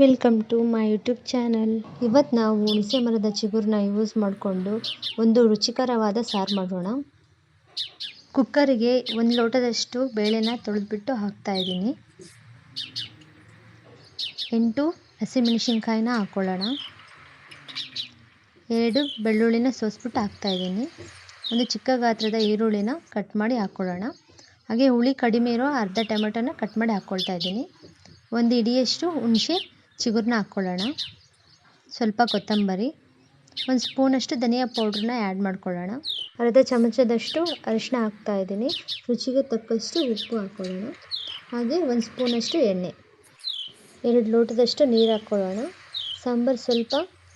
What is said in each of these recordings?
Welcome to my YouTube channel ಇವತ್ತು ನಾವು ಹುಣಸೆ ಮರದ ಚಿಗುರನ್ನ ಯೂಸ್ ಮಾಡಿಕೊಂಡು ಒಂದು ರುಚಿಕರವಾದ ಸಾರು ಮಾಡೋಣ. ಕುಕ್ಕರಿಗೆ ಒಂದು ಲೋಟದಷ್ಟು ಬೇಳೆನ ತೊಳೆದ್ಬಿಟ್ಟು ಹಾಕ್ತಾಯಿದ್ದೀನಿ ಎಂಟು ಹಸಿಮೆಣಸಿನ್ಕಾಯಿನ ಹಾಕ್ಕೊಳ್ಳೋಣ ಎರಡು ಬೆಳ್ಳುಳ್ಳಿನ ಸೋಸ್ಬಿಟ್ಟು ಹಾಕ್ತಾಯಿದ್ದೀನಿ ಒಂದು ಚಿಕ್ಕ ಗಾತ್ರದ ಈರುಳ್ಳಿನ ಕಟ್ ಮಾಡಿ ಹಾಕ್ಕೊಳ್ಳೋಣ ಹಾಗೆ ಹುಳಿ ಕಡಿಮೆ ಇರೋ ಅರ್ಧ ಟೊಮೆಟೊನ ಕಟ್ ಮಾಡಿ ಹಾಕ್ಕೊಳ್ತಾ ಇದ್ದೀನಿ. ಒಂದು ಇಡಿಯಷ್ಟು ಹುಣಸೆ ಚಿಗುರನ್ನ ಹಾಕ್ಕೊಳ್ಳೋಣ. ಸ್ವಲ್ಪ ಕೊತ್ತಂಬರಿ, ಒಂದು ಸ್ಪೂನಷ್ಟು ಧನಿಯಾ ಪೌಡ್ರನ್ನ ಆ್ಯಡ್ ಮಾಡ್ಕೊಳ್ಳೋಣ. ಅರ್ಧ ಚಮಚದಷ್ಟು ಅರಿಶಿನ ಹಾಕ್ತಾ ಇದ್ದೀನಿ. ರುಚಿಗೆ ತಕ್ಕಷ್ಟು ಉಪ್ಪು ಹಾಕ್ಕೊಳ್ಳೋಣ. ಹಾಗೆ ಒಂದು ಸ್ಪೂನಷ್ಟು ಎಣ್ಣೆ. ಎರಡು ಲೋಟದಷ್ಟು ನೀರು ಹಾಕ್ಕೊಳ್ಳೋಣ. ಸಾಂಬಾರು ಸ್ವಲ್ಪ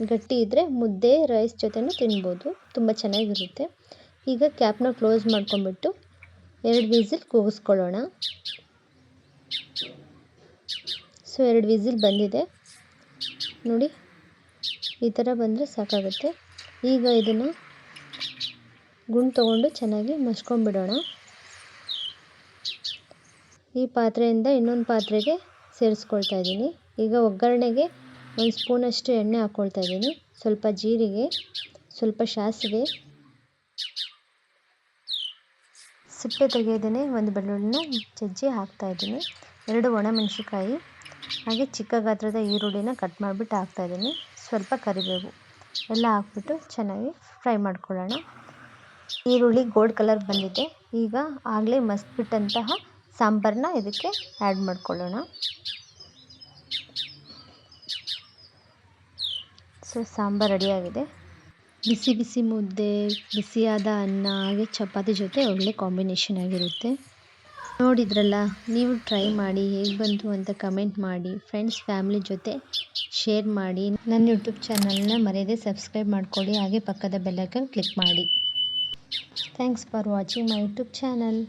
ಗಟ್ಟಿ ಇದ್ದರೆ ಮುದ್ದೆ ರೈಸ್ ಜೊತೆನೂ ತಿನ್ಬೋದು. ತುಂಬ ಚೆನ್ನಾಗಿರುತ್ತೆ. ಈಗ ಕ್ಯಾಪ್ನ ಕ್ಲೋಸ್ ಮಾಡ್ಕೊಂಬಿಟ್ಟು ಎರಡು ವಿಸಿಲ್ ಕೂಗಿಸ್ಕೊಳ್ಳೋಣ. ಸೊ ಎರಡು ವಿಸಿಲ್ ಬಂದಿದೆ. ನೋಡಿ, ಈ ಥರ ಬಂದರೆ ಸಾಕಾಗುತ್ತೆ. ಈಗ ಇದನ್ನು ಗುಂಡು ತೊಗೊಂಡು ಚೆನ್ನಾಗಿ ಮಸ್ಕೊಂಡ್ಬಿಡೋಣ. ಈ ಪಾತ್ರೆಯಿಂದ ಇನ್ನೊಂದು ಪಾತ್ರೆಗೆ ಸೇರಿಸ್ಕೊಳ್ತಾ ಇದ್ದೀನಿ. ಈಗ ಒಗ್ಗರಣೆಗೆ ಒಂದು ಸ್ಪೂನಷ್ಟು ಎಣ್ಣೆ ಹಾಕ್ಕೊಳ್ತಾ ಇದ್ದೀನಿ. ಸ್ವಲ್ಪ ಜೀರಿಗೆ, ಸ್ವಲ್ಪ ಸಾಸಿವೆ. ಸಿಪ್ಪೆ ತೆಗೆಯೋದೇ ಒಂದು ಬೆಳ್ಳುಳ್ಳಿನ ಜಜ್ಜಿ ಹಾಕ್ತಾಯಿದ್ದೀನಿ ಎರಡು ಒಣಮೆಣಸಿಕಾಯಿ ಹಾಗೆ ಚಿಕ್ಕ ಗಾತ್ರದ ಈರುಳ್ಳಿನ ಕಟ್ ಮಾಡಿಬಿಟ್ಟು ಹಾಕ್ತಾಯಿದ್ದೀನಿ ಸ್ವಲ್ಪ ಕರಿಬೇವು ಎಲ್ಲ ಹಾಕ್ಬಿಟ್ಟು ಚೆನ್ನಾಗಿ ಫ್ರೈ ಮಾಡ್ಕೊಳ್ಳೋಣ. ಈರುಳ್ಳಿ ಗೋಲ್ಡ್ ಕಲರ್ ಬಂದಿದೆ. ಈಗ ಆಗಲೇ ಮಸ್ಬಿಟ್ಟಂತಹ ಸಾಂಬಾರನ್ನ ಇದಕ್ಕೆ ಆ್ಯಡ್ ಮಾಡ್ಕೊಳ್ಳೋಣ. ಸೊ ಸಾಂಬಾರು ರೆಡಿಯಾಗಿದೆ ಬಿಸಿ ಬಿಸಿ ಮುದ್ದೆ, ಬಿಸಿಯಾದ ಅನ್ನ, ಹಾಗೆ ಚಪಾತಿ ಜೊತೆ ಒಳ್ಳೆ ಕಾಂಬಿನೇಷನ್ ಆಗಿರುತ್ತೆ. ನೋಡಿದ್ರಲ್ಲ, ನೀವು ಟ್ರೈ ಮಾಡಿ ಹೇಗೆ ಬಂತು ಅಂತ ಕಮೆಂಟ್ ಮಾಡಿ ಫ್ರೆಂಡ್ಸ್ ಫ್ಯಾಮಿಲಿ ಜೊತೆ ಶೇರ್ ಮಾಡಿ. ನನ್ನ ಯೂಟ್ಯೂಬ್ ಚಾನಲ್ನ ಮರೆಯದೆ ಸಬ್ಸ್ಕ್ರೈಬ್ ಮಾಡ್ಕೊಳ್ಳಿ, ಹಾಗೆ ಪಕ್ಕದ ಬೆಲ್ಲೈಕನ್ ಕ್ಲಿಕ್ ಮಾಡಿ. Thanks for watching my YouTube channel